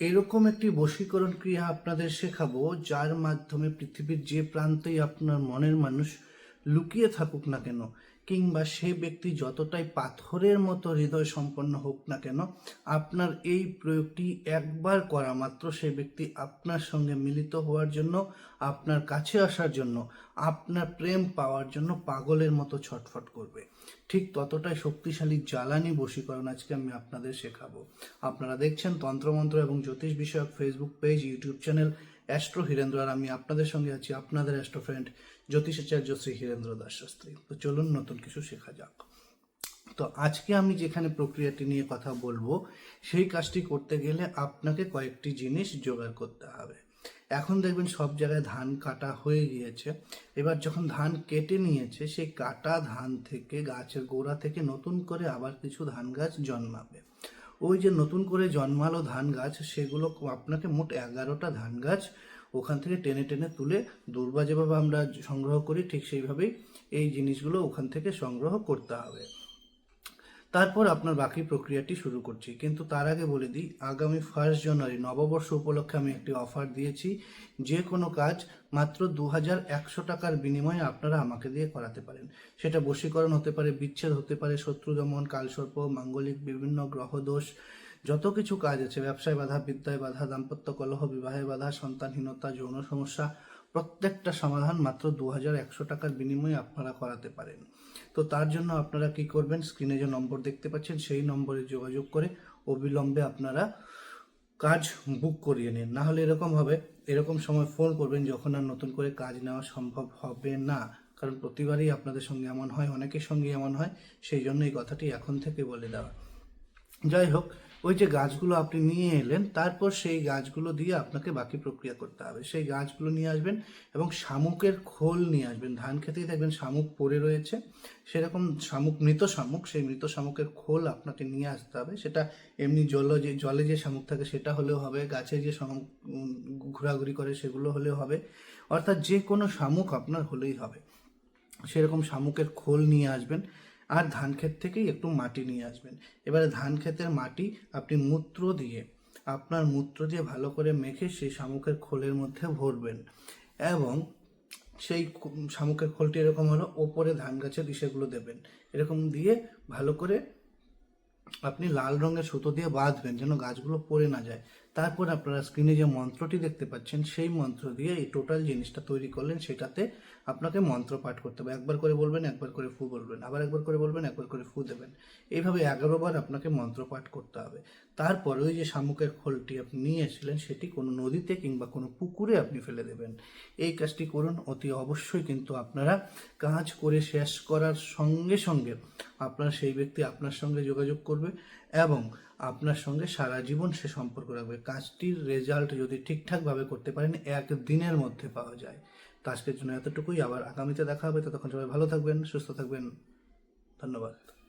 এরকম একটি বশীকরণ ক্রিয়া আপনাদের শেখাবো যার মাধ্যমে পৃথিবীর যে প্রান্তেই আপনার মনের মানুষ লুকিয়ে থাকুক না কেন, কিংবা সে ব্যক্তি যতটাই পাথরের মতো হৃদয় সম্পন্ন হোক না কেন, আপনার এই প্রয়োগটি একবার করা মাত্র সে ব্যক্তি আপনার সঙ্গে মিলিত হওয়ার জন্য, আপনার কাছে আসার জন্য, আপনার প্রেম পাওয়ার জন্য পাগলের মতো ছটফট করবে। ঠিক ততটাই শক্তিশালী জ্বালানি বশীকরণ আজকে আমি আপনাদের শেখাবো। আপনারা দেখছেন তন্ত্রমন্ত্র এবং জ্যোতিষ বিষয়ক Facebook page YouTube channel astro Hirendra আর আমি আপনাদের সঙ্গে আছি, আপনাদের অ্যাস্ট্রো ফ্রেন্ড জ্যোতিষাচার্য শ্রী হীরেন্দ্র দাস শাস্ত্রী। তো চলুন নতুন কিছু শেখা যাক। তো আজকে আমি যেখানে প্রক্রিয়াটি নিয়ে কথা বলব, সেই কাজটি করতে গেলে আপনাকে কয়েকটি জিনিস জোগাড় করতে হবে। এখন দেখবেন সব জায়গায় ধান কাটা হয়ে গিয়েছে। এবার যখন ধান কেটে নিয়েছে, সেই কাটা ধান থেকে, গাছের গোড়া থেকে নতুন করে আবার কিছু ধান গাছ জন্মাবে। ওই যে নতুন করে জন্মালো ধান গাছ, সেগুলো আপনাকে মোট এগারোটা ধান গাছ ওখান থেকে টেনে টেনে তুলে দুর্বা যেভাবে আমরা সংগ্রহ করি, ঠিক সেইভাবেই এই জিনিসগুলো ওখান থেকে সংগ্রহ করতে হবে। তারপর আপনার বাকি প্রক্রিয়াটি শুরু করছি। কিন্তু তার আগে বলে দিই, আগামী ফার্স্ট জানুয়ারি নববর্ষ উপলক্ষে আমি একটি অফার দিয়েছি। যে কোনো কাজ মাত্র দু হাজার একশো টাকার বিনিময়ে আপনারা আমাকে দিয়ে করাতে পারেন। সেটা বশীকরণ হতে পারে, বিচ্ছেদ হতে পারে শত্রু দমন কালসর্প, মাঙ্গলিক, বিভিন্ন গ্রহদোষ যত কিছু কাজ আছে, ব্যবসায় বাধা, বিদ্যায় বাধা, দাম্পত্য কলহ, বিবাহে বাধা, সন্তানহীনতা, যৌন সমস্যা, প্রত্যেকটা সমাধান মাত্র দু হাজার একশো টাকার বিনিময়ে আপনারা করাতে পারেন। তো তার জন্য আপনারা কি করবেন? স্ক্রিনে যে নম্বর দেখতে পাচ্ছেন, সেই নম্বরে যোগাযোগ করে অবিলম্বে আপনারা কাজ বুক করিয়ে নিন। না হলে এরকম হবে, এরকম সময় ফোন করবেন যখন আর নতুন করে কাজ নেওয়া সম্ভব হবে না। কারণ প্রতিবারই আপনাদের সঙ্গে এমন হয়, অনেকের সঙ্গে এমন হয়, সেই জন্য এই কথাটি এখন থেকে বলে দেওয়া। যাই হোক ওই যে গাছগুলো আপনি নিয়ে এলেন, তারপর সেই গাছগুলো দিয়ে আপনাকে বাকি প্রক্রিয়া করতে হবে। সেই গাছগুলো নিয়ে আসবেন এবং শামুকের খোল নিয়ে আসবেন। ধান খেতেই দেখবেন শামুক পড়ে রয়েছে। সেরকম শামুক, মৃত শামুক, সেই মৃত শামুকের খোল আপনাকে নিয়ে আসতে হবে। সেটা এমনি জল যে জলে যে শামুক থাকে সেটা হলেও হবে, গাছে যে শামুক ঘোরাঘুরি করে সেগুলো হলেও হবে। অর্থাৎ যে কোনো শামুক আপনার হলেই হবে। সেরকম শামুকের খোল নিয়ে আসবেন। আর ধান ক্ষেত থেকেই একটু মাটি নিয়ে আসবেন। এবারে ধান ক্ষেতের মাটি আপনি মূত্র দিয়ে, আপনার মূত্র দিয়ে ভালো করে মেখে সেই শামুকের খোলের মধ্যে ভরবেন। এবং সেই শামুকের খোলটি এরকম হলো, ওপরে ধান গাছের ইসেগুলো দেবেন। এরকম দিয়ে ভালো করে আপনি লাল রঙের সুতো দিয়ে বাঁধবেন যেন গাছগুলো পড়ে না যায়। তারপর আপনারা স্ক্রিনে যে মন্ত্রটি দেখতে পাচ্ছেন, সেই মন্ত্র দিয়ে এই টোটাল জিনিসটা তৈরি করলেন, সেটাতে আপনাকে মন্ত্র পাঠ করতে হবে। একবার করে বলবেন, একবার করে ফু বলবেন, আবার একবার করে বলবেন, একবার করে ফু দেবেন। এইভাবে এগারো বার আপনাকে মন্ত্র পাঠ করতে হবে। তারপর ওই যে শামুকের খোলটি আপনি নিয়ে এসেছিলেন, সেটি কোনো নদীতে কিংবা কোনো পুকুরে আপনি ফেলে দেবেন। এই কাজটি করুন, অতি অবশ্যই কিন্তু আপনারা কাজ করে শেষ করার সঙ্গে সঙ্গে আপনার সেই ব্যক্তি আপনার সঙ্গে যোগাযোগ করবে। এবং আপনার সঙ্গে সারা জীবন সে সম্পর্ক রাখবে। কাজটির রেজাল্ট যদি ঠিকঠাকভাবে করতে পারেন, এক দিনের মধ্যে পাওয়া যায়। তো আজকের জন্য এতটুকুই। আবার আগামীতে দেখা হবে। ততক্ষণ সবাই ভালো থাকবেন, সুস্থ থাকবেন। ধন্যবাদ।